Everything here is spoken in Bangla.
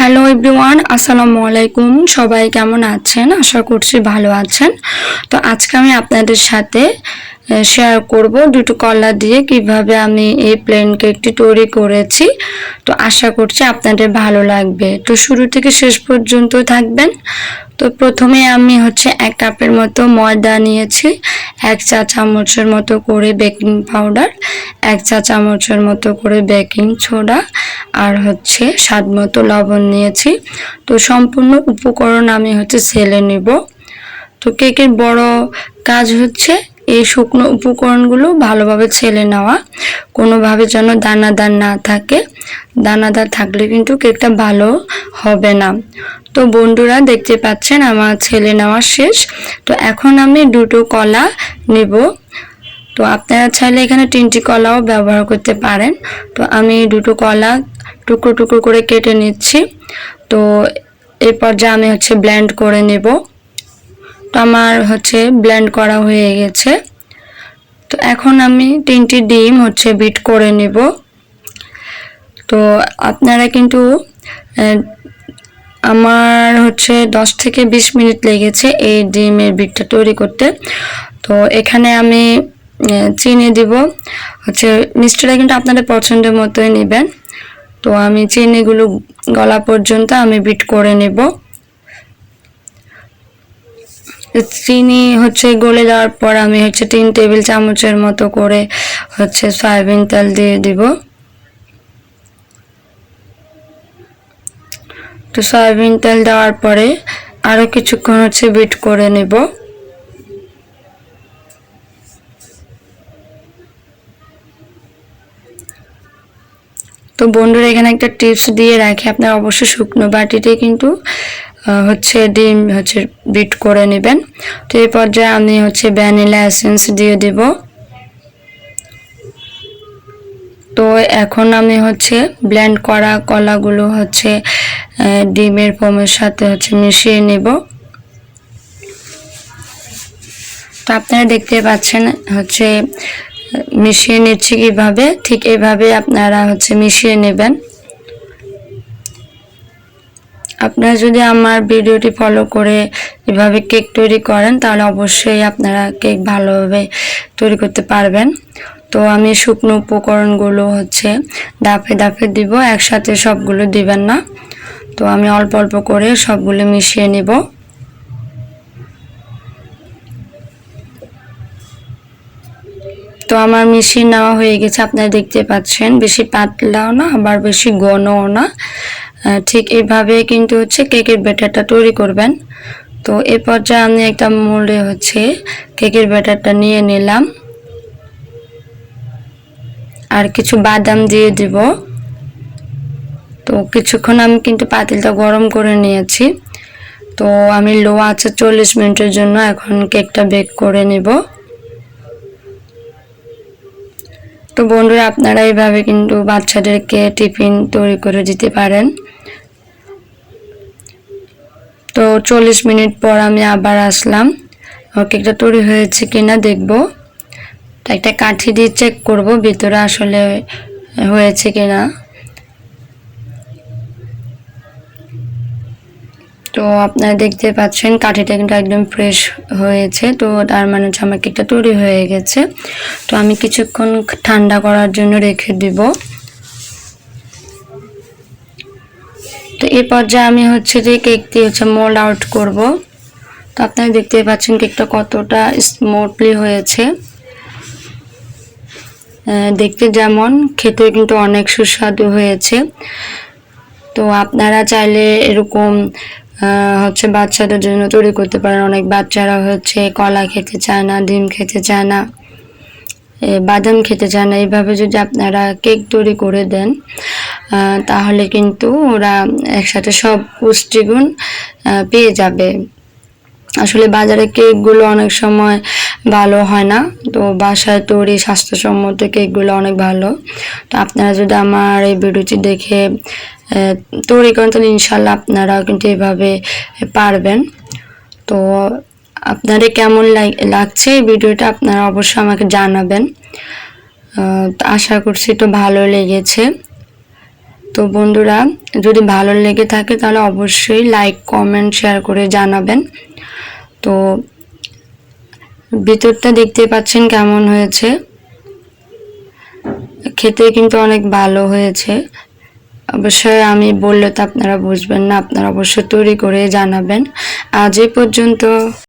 হ্যালো এভরিওয়ান, আসসালামু আলাইকুম। সবাই কেমন আছেন? আশা করছি ভালো আছেন। তো আজকে আমি আপনাদের সাথে শেয়ার করব দুটো কলা দিয়ে কীভাবে আমি এই প্লেন কেকটি তৈরি করেছি। তো আশা করছি আপনাদের ভালো লাগবে। তো শুরু থেকে শেষ পর্যন্ত থাকবেন। তো প্রথমে আমি হচ্ছে এক কাপের মতো ময়দা নিয়েছি, এক চা চামচের মতো করে বেকিং পাউডার এক চা চামচের মতো করে বেকিং সোডা আর হচ্ছে স্বাদ মতো লবণ নিয়েছি। তো সম্পূর্ণ উপকরণ আমি হচ্ছে ছেলে নিব। তো কেকের বড় কাজ হচ্ছে এই শুকনো উপকরণগুলো ভালোভাবে ছেলে নেওয়া। কোনোভাবে যেন দানাদার না থাকে। দানাদার থাকলে কিন্তু কেকটা ভালো হবে না। তো বন্ধুরা, দেখতে পাচ্ছেন আমার ছেলে নেওয়া শেষ। তো এখন আমি দুটো কলা নেব। তো আপনারা চাইলে এখানে তিনটি কলাও ব্যবহার করতে পারেন। তো আমি দুটো কলা টুকরো টুকরো করে কেটে নিচ্ছি। তো এই পর্যায়ে আমি হচ্ছে ব্লেন্ড করে নেব। তো আমার হচ্ছে ব্লেন্ড করা হয়ে গেছে। তো এখন আমি তিনটি ডিম হচ্ছে বিট করে নেব। তো আপনারা কিন্তু আমার হচ্ছে দশ থেকে বিশ মিনিট লেগেছে এই ডিমের বিটটা তৈরি করতে। তো এখানে আমি চিনি দিব। হচ্ছে মিষ্টিটা কিন্তু আপনাদের পছন্দের মতোই নেবেন। তো আমি চিনিগুলো গলা পর্যন্ত আমি বিট করে নেব। চিনি হচ্ছে গলে দেওয়ার পর আমি হচ্ছে তিন টেবিল চামচের মতো করে হচ্ছে সয়াবিন তেল দিয়ে দিব। তো সয়াবিন তেল দেওয়ার পরে আরও কিছুক্ষণ হচ্ছে বিট করে নেব। তো বন্ধুরা এখানে একটা টিপস দিয়ে রাখি, আপনার অবশ্যই শুকনো বাটিতে কিন্তু হচ্ছে ডিম, হচ্ছে বিট করে নেবেন। তো এই পর্যায়ে আমি হচ্ছে ভ্যানিলা এসেন্স দিয়ে দিব। তো এখন আমি হচ্ছে ব্লেন্ড করা কলাগুলো হচ্ছে ডিমের ফোমের সাথে হচ্ছে মিশিয়ে নেব। তো আপনারা দেখতে পাচ্ছেন হচ্ছে মিশিয়ে নিচ্ছি কীভাবে? ঠিক এভাবে আপনারা হচ্ছে মিশিয়ে নেবেন। আপনারা যদি আমার ভিডিওটি ফলো করে এভাবে কেক তৈরি করেন, তাহলে অবশ্যই আপনারা কেক ভালোভাবে তৈরি করতে পারবেন। তো আমি শুকনো উপকরণগুলো হচ্ছে দাফে দাফে দিব, একসাথে সবগুলো দিবেন না। তো আমি অল্প অল্প করে সবগুলো মিশিয়ে নিব। তো আমার মিশিয়ে নেওয়া হয়ে গেছে, আপনারা দেখতে পাচ্ছেন, বেশি পাতলাও না, আবার বেশি ঘনও না। ঠিক এইভাবে কিন্তু হচ্ছে কেকের ব্যাটারটা তৈরি করবেন। তো এ পর্যায়ে আমি একটা মোল্ডে হচ্ছে কেকের ব্যাটারটা নিয়ে নিলাম। আর কিছু বাদাম দিয়ে দিব। তো কিছুক্ষণ আমি কিন্তু পাতিলটা গরম করে নিয়েছি। তো আমি লো আছে চল্লিশ মিনিটের জন্য এখন কেকটা বেক করে নেব। তো বন্ধুরা, আপনারা এইভাবে কিন্তু বাচ্চাদেরকে টিফিন তৈরি করে দিতে পারেন। তো চল্লিশ মিনিট পর আমি আবার আসলাম। কেকটা তৈরি হয়েছে কিনা দেখব। একটা কাঠি দিয়ে চেক করব ভিতরে আসলে হয়েছে কিনা। তো আপনারা দেখতে পাচ্ছেন, কাঠিটা কিন্তু একদম ফ্রেশ হয়েছে। তো তার মানে হচ্ছে আমার কেকটা তৈরি হয়ে গেছে। তো আমি কিছুক্ষণ ঠান্ডা করার জন্য রেখে দিব। তো এই পর্যায়ে আমি হচ্ছে যে কেকটি হচ্ছে মোল্ড আউট করব। তো আপনারা দেখতে পাচ্ছেন কেকটা কতটা স্মুথলি হয়েছে। দেখতে যেমন, খেতে কিন্তু অনেক সুস্বাদু হয়েছে। তো আপনারা চাইলে এরকম হচ্ছে বাচ্চাদের জন্য তৈরি করতে পারেন। অনেক বাচ্চারা হচ্ছে কলা খেতে চায় না, ডিম খেতে চায় না বাদাম খেতে চায় না। এইভাবে যদি আপনারা কেক তৈরি করে দেন তাহলে কিন্তু ওরা একসাথে সব পুষ্টিগুণ পেয়ে যাবে। আসলে বাজারে কেকগুলো অনেক সময় ভালো হয় না, তো বাসায় তৈরি স্বাস্থ্যসম্মত কেকগুলো অনেক ভালো। তো আপনারা যদি আমার এই ভিডিওটি দেখে তৈরি করেন তাহলে ইনশাল্লাহ আপনারাও কিন্তু এভাবে পারবেন। তো আপনাদের কেমন লাগছে এই ভিডিওটা আপনারা অবশ্যই আমাকে জানাবেন। আশা করছি তো ভালো লেগেছে। তো বন্ধুরা, যদি ভালো লেগে থাকে তাহলে অবশ্যই লাইক কমেন্ট শেয়ার করে জানাবেন। তো ভিতরটা দেখতে পাচ্ছেন কেমন হয়েছে। খেতে কিন্তু অনেক ভালো হয়েছে। অবশ্যই আমি বললে তো আপনারা বুঝবেন না, আপনারা অবশ্যই তৈরি করে জানাবেন। আজ এ পর্যন্ত।